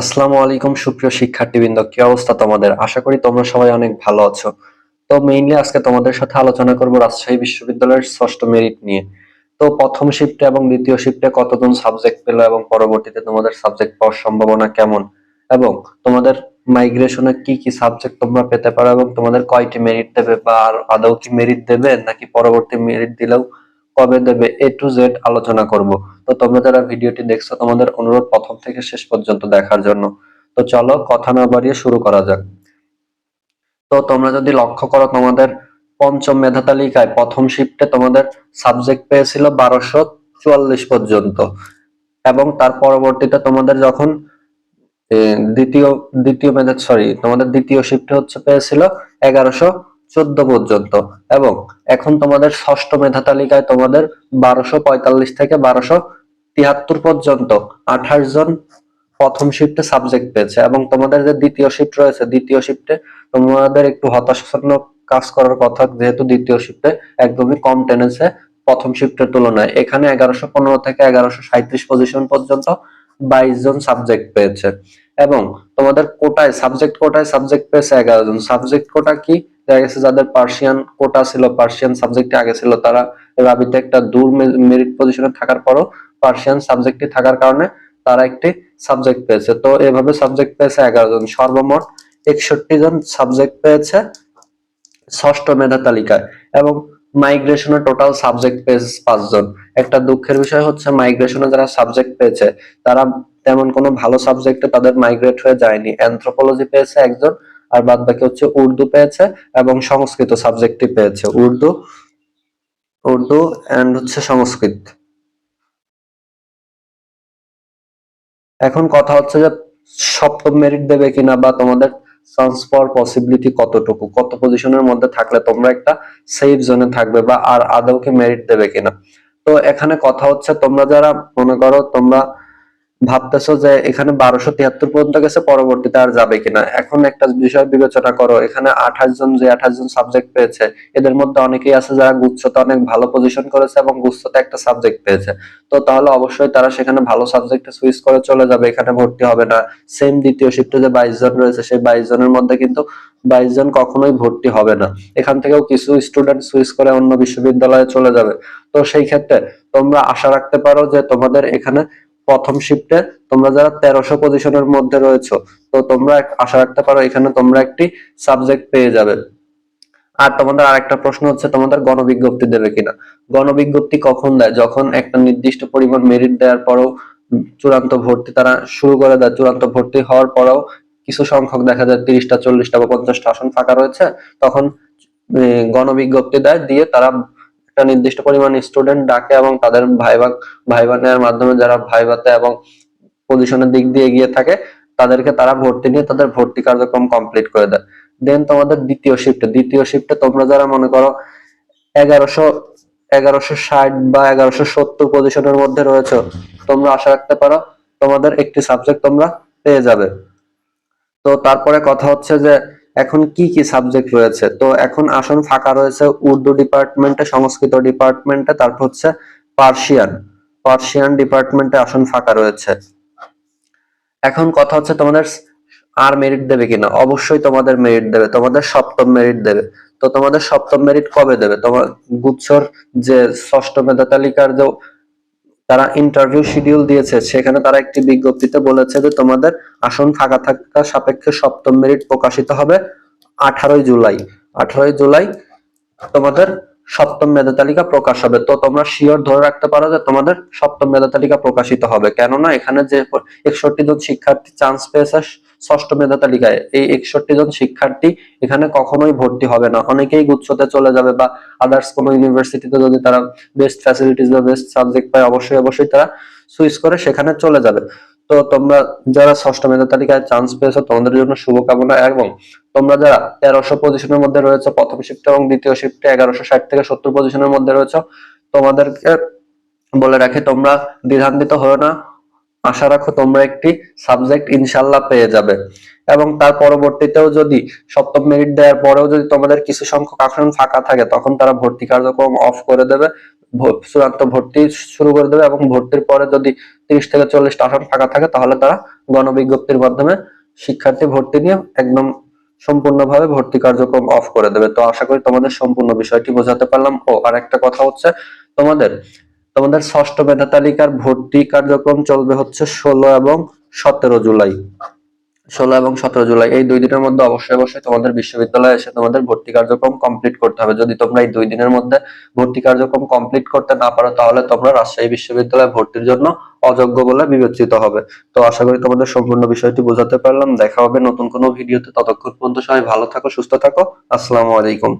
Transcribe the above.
আসসালামু আলাইকুম, সুপ্রিয় শিক্ষার্থীবৃন্দ। কি অবস্থা তোমাদের? আশা করি তোমরা সবাই অনেক ভালো আছো। তো মেইনলি আজকে তোমাদের সাথে আলোচনা করব রাজশাহী বিশ্ববিদ্যালয়ের ষষ্ঠ মেরিট নিয়ে। তো প্রথম শিফটে এবং দ্বিতীয় শিফটে কতজন সাবজেক্ট পেল এবং পরবর্তীতে তোমাদের সাবজেক্ট পাওয়ার সম্ভাবনা কেমন? এবং তোমাদের মাইগ্রেশনে কি কি সাবজেক্ট তোমরা পেতে পারো এবং তোমাদের কয়টি মেরিট দেবে বা আদৌ কি মেরিট দেবে নাকি পরবর্তী মেরিট দিলেও কবে দেবে এ টু জেড আলোচনা করব। তো তোমরা যারা ভিডিওটি দেখছ, তোমাদের অনুরোধ প্রথম থেকে শেষ পর্যন্ত দেখার জন্য। তো চলো কথা না বাড়িয়ে শুরু করা যাক। তো তোমরা যদি লক্ষ্য করো, তোমাদের পঞ্চম মেধা তালিকায় প্রথম শিফটে তোমাদের সাবজেক্ট পেয়েছিল বারোশো চুয়াল্লিশ পর্যন্ত। এবং তার পরবর্তীতে তোমাদের যখন দ্বিতীয় দ্বিতীয় মেধা সরি তোমাদের দ্বিতীয় শিফটে হচ্ছে পেয়েছিল এগারোশো চোদ্দ পর্যন্ত। এবং এখন তোমাদের ষষ্ঠ মেধা তালিকায় তোমাদের বারোশো পঁয়তাল্লিশ থেকে বারোশো তিয়াত্তর পর্যন্ত আঠাশ জন প্রথম শিফটে সাবজেক্ট পেয়েছে। এবং তোমাদের যে দ্বিতীয় শিফট রয়েছে, দ্বিতীয় শিফটে তোমাদের একটু হতাশাজনক কাজ করার কথা, যেহেতু দ্বিতীয় শিফটে একদমই কম টেনেছে প্রথম শিফটের তুলনায়। এখানে এগারোশো পনেরো থেকে এগারোশো সাঁত্রিশ পজিশন পর্যন্ত বাইশ জন সাবজেক্ট পেয়েছে। এবং তোমাদের কোটায় সাবজেক্ট কোটায় সাবজেক্ট পেয়েছে এগারো জন। সাবজেক্ট কোটা কি? দেখা গেছে যাদের পার্সিয়ান কোটা ছিল পার্সিয়ান সাবজেক্টে আগে ছিল, তারা রাবিতে একটা দূর মেরিট পজিশনে থাকার পরও পার্সিয়ান সাবজেক্টে থাকার কারণে তারা একটি সাবজেক্ট পেয়েছে। তো এভাবে সাবজেক্ট পেয়েছে এগারো জন। সর্বমোট একষট্টি জন সাবজেক্ট পেয়েছে ষষ্ঠ মেধা তালিকায় এবং মাইগ্রেশনে টোটাল সাবজেক্ট পেয়েছে পাঁচজন একটা দুঃখের বিষয় হচ্ছে মাইগ্রেশনে যারা সাবজেক্ট পেয়েছে, তারা তেমন কোনো ভালো সাবজেক্টে তাদের মাইগ্রেট হয়ে যায়নি। অ্যানথ্রোপোলজি পেয়েছে একজন আর বাদ বাকি হচ্ছে উর্দু পেয়েছে এবং সংস্কৃত সাবজেক্টটি পেয়েছে, উর্দু উর্দু এন্ড হচ্ছে সংস্কৃত। এখন কথা হচ্ছে যে সপ্তম মেরিট দেবে কিনা বা তোমাদের পাওয়ার পসিবিলিটি কতটুকু? কত পজিশনের মধ্যে থাকলে তোমরা একটা সেফ জোনে থাকবে বা আর আদৌকে মেরিট দেবে কিনা? তো এখানে কথা হচ্ছে তোমরা যারা, মনে করো তোমরা ভাবতেছো যে এখানে বারোশো তিয়াত্তর পর্যন্ত গেছে, পরবর্তীতে আর যাবে কিনা? এখন একটা বিষয় বিবেচনা করো, এখানে আঠাশ জন, যে আঠাশ জন সাবজেক্ট পেয়েছে, এদের মধ্যে অনেকেই আছে যারা গুচ্ছতে অনেক ভালো পজিশন করেছে এবং গুচ্ছতে একটা সাবজেক্ট পেয়েছে। তো তাহলে অবশ্যই তারা সেখানে ভালো সাবজেক্টে সুইচ করে চলে যাবে, এখানে ভর্তি হবে না। সেম দ্বিতীয় শিফটে যে বাইশ জন রয়েছে, সেই বাইশ জনের মধ্যে কিন্তু বাইশ জন কখনোই ভর্তি হবে না। এখান থেকেও কিছু স্টুডেন্ট সুইচ করে অন্য বিশ্ববিদ্যালয়ে চলে যাবে। তো সেই ক্ষেত্রে তোমরা আশা রাখতে পারো যে তোমাদের এখানে প্রথম শিফটে তোমরা যারা তেরোশো পজিশনের মধ্যে রয়েছে, তো তোমরা আশা রাখতে পারো এখানে তোমরা একটি সাবজেক্ট পেয়ে যাবে। আর তোমাদের আরেকটা প্রশ্ন হচ্ছে, তোমাদের গণবিজ্ঞপ্তি দেবে কিনা? গণবিজ্ঞপ্তি কখন দেয়? যখন একটা নির্দিষ্ট পরিমাণ মেরিট দেওয়ার পরেও চূড়ান্ত ভর্তি তারা শুরু করে দেয়, চূড়ান্ত ভর্তি হওয়ার পরেও কিছু সংখ্যক দেখা যায় তিরিশটা, চল্লিশটা বা পঞ্চাশটা আসন ফাঁকা রয়েছে, তখন গণবিজ্ঞপ্তি দেয়, দিয়ে তারা একটা নির্দিষ্ট পরিমাণ স্টুডেন্ট ডাকে এবং তাদের ভাইবা ভাইবা নেওয়ার মাধ্যমে যারা ভাইবাতে এবং পজিশনের দিক দিয়ে এগিয়ে থাকে, তাদেরকে তারা ভর্তি নিয়ে তাদের ভর্তি কার্যক্রম কমপ্লিট করে দেয়। দেন তোমাদের দ্বিতীয় শিফটে দ্বিতীয় শিফটে তোমরা যারা মনে করো এগারোশো এগারোশো ষাট বা এগারোশো সত্তর পজিশনের মধ্যে রয়েছে, তোমরা আশা রাখতে পারো তোমাদের একটি সাবজেক্ট তোমরা পেয়ে যাবে। তো তারপরে কথা হচ্ছে যে এখন কি কি সাবজেক্ট রয়েছে? তো এখন আসন ফাঁকা রয়েছে, উর্দু ডিপার্টমেন্টে সংস্কৃত ডিপার্টমেন্টে তারপর হচ্ছে পার্সিয়ান। পার্সিয়ান ডিপার্টমেন্টে আসন ফাঁকা রয়েছে। এখন কথা হচ্ছে তোমাদের আর মেরিট দেবে কিনা? অবশ্যই তোমাদের মেরিট দেবে, তোমাদের সপ্তম মেরিট দেবে। তো তোমাদের সপ্তম মেরিট কবে দেবে? তোমার গুচ্ছর যে ষষ্ঠ মেধা তালিকার যে তারা ইন্টারভিউ শিডিউল দিয়েছে, সেখানে তারা একটি বিজ্ঞপ্তিতে বলেছে যে তোমাদের আসন থাকা থাকা সাপেক্ষে সপ্তম মেরিট প্রকাশিত হবে আঠারোই জুলাই। আঠারোই জুলাই তোমাদের সপ্তম মেধা তালিকা প্রকাশ হবে। তো তোমরা শিওর ধরে রাখতে পারো যে তোমাদের সপ্তম মেধা তালিকা প্রকাশিত হবে। কেননা এখানে যে একষট্টি জন শিক্ষার্থী চান্স পেয়েছে ষষ্ঠ মেধা তালিকায়। এই একষট্টি জন শিক্ষার্থী এখানে কখনোই ভর্তি হবে না। অনেকেই গুচ্ছতে চলে যাবে বা আদার্স কোনো ইউনিভার্সিটিতে যদি তারা বেস্ট ফ্যাসিলিটিস বা বেস্ট সাবজেক্ট পায়, অবশ্যই অবশ্যই তারা সুইচ করে সেখানে চলে যাবে। তো তোমরা যারা ষষ্ঠ মেধা তালিকায় চান্স পেয়েছ, তোমাদের জন্য শুভকামনা এবং তোমরা যারা তেরোশো পজিশনের মধ্যে রয়েছে, প্রথম শিফটে এবং দ্বিতীয় শিফটে এগারোশো ষাট থেকে সত্তর পজিশনের মধ্যে রয়েছে, তোমাদেরকে বলে রাখি, তোমরা দ্বিধান্বিত হও না। আশা রাখো তোমরা একটি সাবজেক্ট ইনশাল্লাহ পেয়ে যাবে। এবং তার পরবর্তীতেও যদি সপ্তম মেরিট দেওয়ার পরেও যদি তোমাদের কিছু সংখ্যক আসন ফাঁকা থাকে, তখন তারা ভর্তি কার্যক্রম অফ করে দেবে চূড়ান্ত ভর্তি শুরু করে দেবে এবং ভর্তির পরে যদি তিরিশ থেকে চল্লিশটা আসন ফাঁকা থাকে, তাহলে তারা গণবিজ্ঞপ্তির মাধ্যমে শিক্ষার্থী ভর্তি নিয়ে একদম সম্পূর্ণভাবে ভর্তি কার্যক্রম অফ করে দেবে। তো আশা করি তোমাদের সম্পূর্ণ বিষয়টি বোঝাতে পারলাম। ও আর একটা কথা হচ্ছে তোমাদের তোমাদের ষষ্ঠ মেধা তালিকার ভর্তি কার্যক্রম চলবে হচ্ছে ষোলো এবং সতেরো জুলাই। ষোলো এবং সতেরো জুলাই, এই দুই দিনের মধ্যে অবশ্যই অবশ্যই তোমাদের বিশ্ববিদ্যালয়ে এসে তোমাদের ভর্তি কার্যক্রম কমপ্লিট করতে হবে। যদি তোমরা এই দুই দিনের মধ্যে ভর্তি কার্যক্রম কমপ্লিট করতে না পারো, তাহলে তোমরা রাজশাহী বিশ্ববিদ্যালয়ে ভর্তির জন্য অযোগ্য বলে বিবেচিত হবে। তো আশা করি তোমাদের সম্পূর্ণ বিষয়টি বোঝাতে পারলাম। দেখা হবে নতুন কোনো ভিডিওতে। ততক্ষণ পর্যন্ত সবাই ভালো থাকো, সুস্থ থাকো। আসসালামু আলাইকুম।